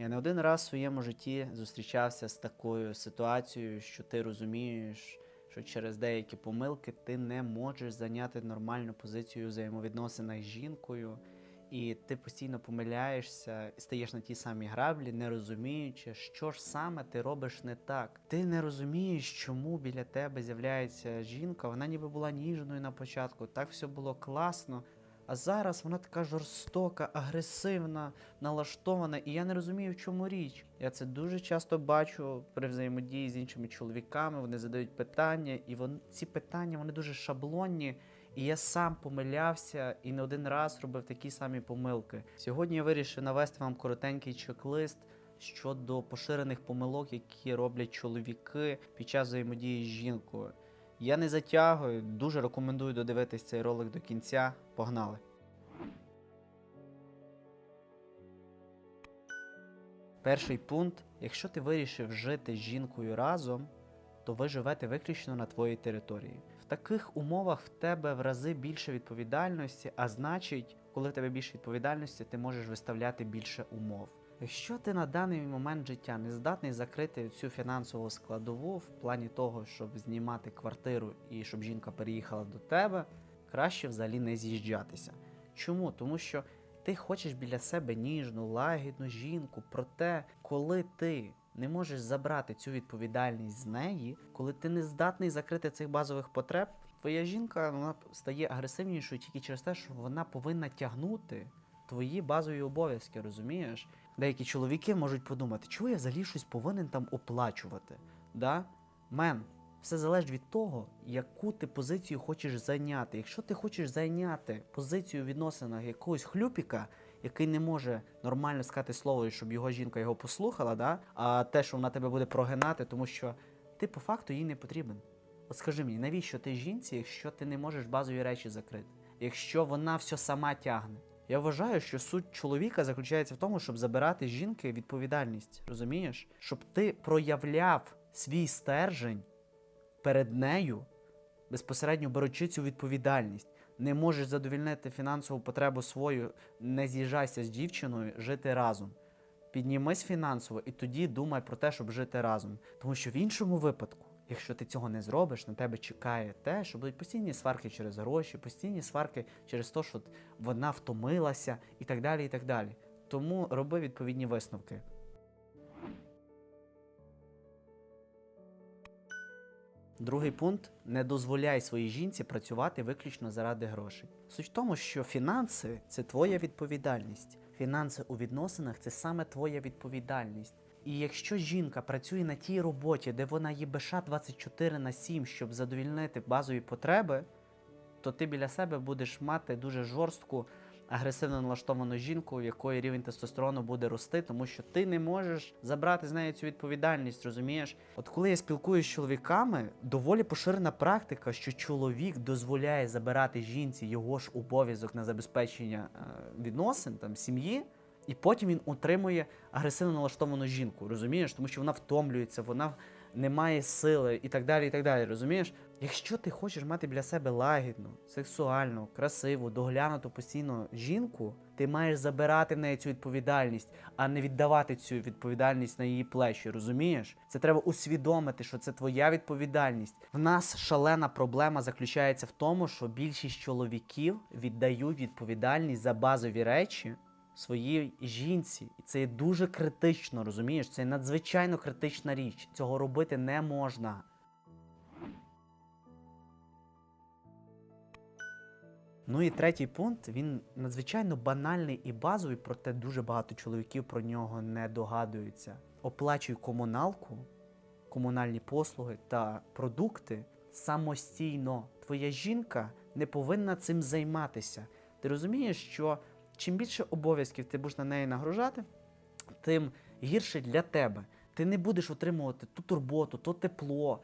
Я не один раз в своєму житті зустрічався з такою ситуацією, що ти розумієш, що через деякі помилки ти не можеш зайняти нормальну позицію у взаємовідносинах з жінкою, і ти постійно помиляєшся, і стаєш на ті самі граблі, не розуміючи, що ж саме ти робиш не так. Ти не розумієш, чому біля тебе з'являється жінка. Вона ніби була ніжною на початку, так все було класно. А зараз вона така жорстока, агресивна, налаштована, і я не розумію, в чому річ. Я це дуже часто бачу при взаємодії з іншими чоловіками. Вони задають питання, і вон, ці питання вони дуже шаблонні. І я сам помилявся і не один раз робив такі самі помилки. Сьогодні я вирішив навести вам коротенький чек-лист щодо поширених помилок, які роблять чоловіки під час взаємодії з жінкою. Я не затягую, дуже рекомендую додивитись цей ролик до кінця. Погнали! Перший пункт: якщо ти вирішив жити з жінкою разом, то ви живете виключно на твоїй території. В таких умовах в тебе в рази більше відповідальності, а значить, коли в тебе більше відповідальності, ти можеш виставляти більше умов. Якщо ти на даний момент життя не здатний закрити цю фінансову складову в плані того, щоб знімати квартиру і щоб жінка переїхала до тебе, краще взагалі не з'їжджатися. Чому? Тому що ти хочеш біля себе ніжну, лагідну жінку, проте, коли ти не можеш забрати цю відповідальність з неї, коли ти не здатний закрити цих базових потреб, твоя жінка вона стає агресивнішою тільки через те, що вона повинна тягнути твої базові обов'язки, розумієш? Деякі чоловіки можуть подумати, чого я взагалі щось повинен там оплачувати. Да? Мен, все залежить від того, яку ти позицію хочеш зайняти. Якщо ти хочеш зайняти позицію в відносинах якогось хлюпіка, який не може нормально сказати слово, щоб його жінка його послухала, да? а те, що вона тебе буде прогинати, тому що ти по факту їй не потрібен. От скажи мені, навіщо ти жінці, якщо ти не можеш базові речі закрити? Якщо вона все сама тягне? Я вважаю, що суть чоловіка заключається в тому, щоб забирати з жінки відповідальність, розумієш? Щоб ти проявляв свій стержень перед нею, безпосередньо беручи цю відповідальність. Не можеш задовільнити фінансову потребу свою, не з'їжджайся з дівчиною, жити разом. Піднімись фінансово і тоді думай про те, щоб жити разом. Тому що в іншому випадку, якщо ти цього не зробиш, на тебе чекає те, що будуть постійні сварки через гроші, постійні сварки через те, що вона втомилася і так далі. і так далі. Тому роби відповідні висновки. Другий пункт не дозволяй своїй жінці працювати виключно заради грошей. Суть в тому, що фінанси це твоя відповідальність. Фінанси у відносинах це саме твоя відповідальність. І якщо жінка працює на тій роботі, де вона є беша 24 на 7, щоб задовільнити базові потреби, то ти біля себе будеш мати дуже жорстку, агресивно налаштовану жінку, у якої рівень тестостерону буде рости, тому що ти не можеш забрати з неї цю відповідальність, розумієш? От коли я спілкуюся з чоловіками, доволі поширена практика, що чоловік дозволяє забирати жінці його ж обов'язок на забезпечення е, відносин там сім'ї. І потім він утримує агресивно налаштовану жінку, розумієш? Тому що вона втомлюється, вона не має сили і так далі. і так далі, Розумієш? Якщо ти хочеш мати біля себе лагідну, сексуальну, красиву, доглянуту постійно жінку, ти маєш забирати в неї цю відповідальність, а не віддавати цю відповідальність на її плечі. Розумієш? Це треба усвідомити, що це твоя відповідальність. В нас шалена проблема заключається в тому, що більшість чоловіків віддають відповідальність за базові речі своїй жінці. І це є дуже критично, розумієш? Це є надзвичайно критична річ. Цього робити не можна. Ну і третій пункт, він надзвичайно банальний і базовий, проте дуже багато чоловіків про нього не догадуються. Оплачуй комуналку, комунальні послуги та продукти самостійно. Твоя жінка не повинна цим займатися. Ти розумієш, що чим більше обов'язків ти будеш на неї нагружати, тим гірше для тебе. Ти не будеш отримувати ту турботу, то тепло,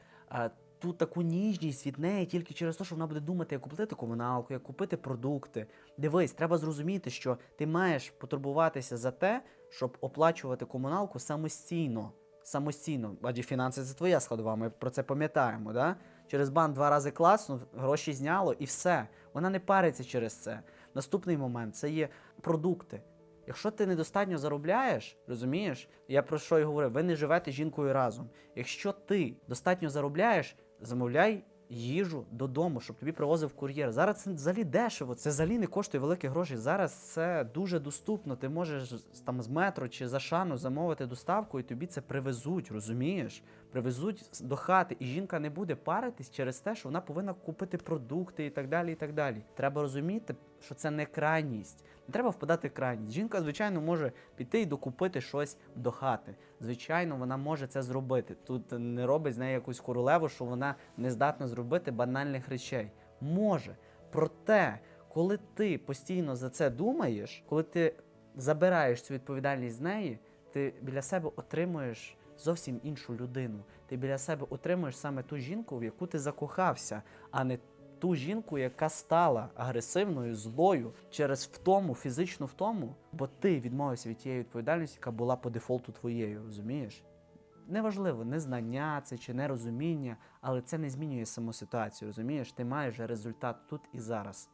ту таку ніжність від неї тільки через те, що вона буде думати, як купити комуналку, як купити продукти. Дивись, треба зрозуміти, що ти маєш потурбуватися за те, щоб оплачувати комуналку самостійно. Самостійно, адже фінанси це твоя складова, ми про це пам'ятаємо. Да? Через банк два рази класно, гроші зняло і все. Вона не париться через це. Наступний момент це є продукти. Якщо ти недостатньо заробляєш, розумієш, я про що й говорив, ви не живете жінкою разом. Якщо ти достатньо заробляєш, замовляй їжу додому, щоб тобі привозив кур'єр. Зараз це взагалі дешево, це взагалі не коштує великих грошей. Зараз це дуже доступно. Ти можеш там з метро чи за шану замовити доставку, і тобі це привезуть, розумієш? Привезуть до хати, і жінка не буде паритись через те, що вона повинна купити продукти і так далі. І так далі. Треба розуміти, що це не крайність. Не треба впадати в крайність. Жінка, звичайно, може піти і докупити щось до хати. Звичайно, вона може це зробити. Тут не робить з неї якусь королеву, що вона не здатна зробити банальних речей. Може. Проте, коли ти постійно за це думаєш, коли ти забираєш цю відповідальність з неї, ти біля себе отримуєш зовсім іншу людину. Ти біля себе отримуєш саме ту жінку, в яку ти закохався, а не ту жінку, яка стала агресивною, злою через втому, фізичну втому, бо ти відмовився від тієї відповідальності, яка була по дефолту твоєю, розумієш? Неважливо, незнання це чи нерозуміння, але це не змінює саму ситуацію, розумієш? Ти маєш результат тут і зараз.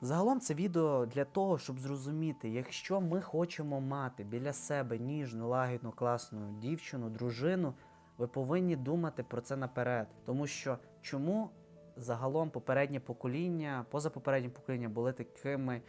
Загалом це відео для того, щоб зрозуміти, якщо ми хочемо мати біля себе ніжну, лагідну, класну дівчину, дружину, ви повинні думати про це наперед. Тому що чому загалом попереднє покоління, позапопереднє покоління були такими.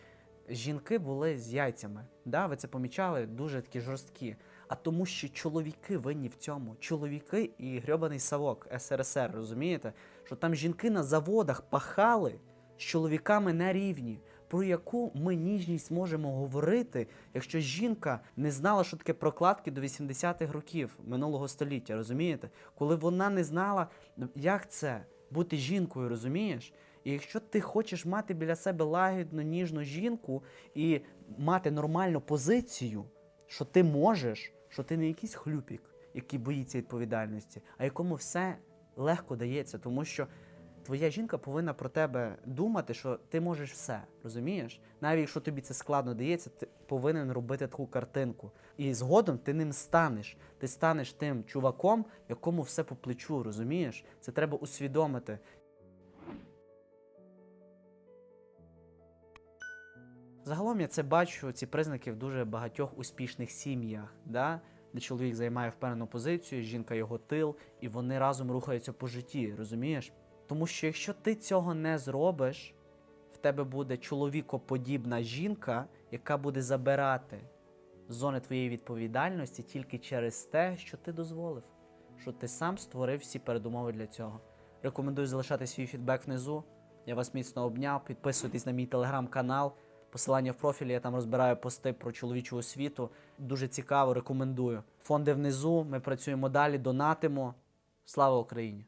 Жінки були з яйцями. Да, ви це помічали, дуже такі жорсткі. А тому, що чоловіки винні в цьому. Чоловіки і грьобаний савок СРСР, розумієте? Що там жінки на заводах пахали з чоловіками на рівні. Про яку ми ніжність можемо говорити, якщо жінка не знала, що таке прокладки до 80-х років минулого століття, розумієте? Коли вона не знала, як це бути жінкою, розумієш? І якщо ти хочеш мати біля себе лагідну, ніжну жінку і мати нормальну позицію, що ти можеш, що ти не якийсь хлюпік, який боїться відповідальності, а якому все легко дається, тому що твоя жінка повинна про тебе думати, що ти можеш все, розумієш? Навіть якщо тобі це складно дається, ти повинен робити таку картинку. І згодом ти ним станеш. Ти станеш тим чуваком, якому все по плечу, розумієш? Це треба усвідомити. Загалом я це бачу, ці признаки в дуже багатьох успішних сім'ях, да? де чоловік займає впевнену позицію, жінка його тил, і вони разом рухаються по житті, розумієш? Тому що якщо ти цього не зробиш, в тебе буде чоловікоподібна жінка, яка буде забирати зони твоєї відповідальності тільки через те, що ти дозволив, що ти сам створив всі передумови для цього. Рекомендую залишати свій фідбек внизу. Я вас міцно обняв. Підписуйтесь на мій телеграм-канал. Посилання в профілі, я там розбираю пости про чоловічу освіту. Дуже цікаво, рекомендую. Фонди внизу. Ми працюємо далі, донатимо. Слава Україні!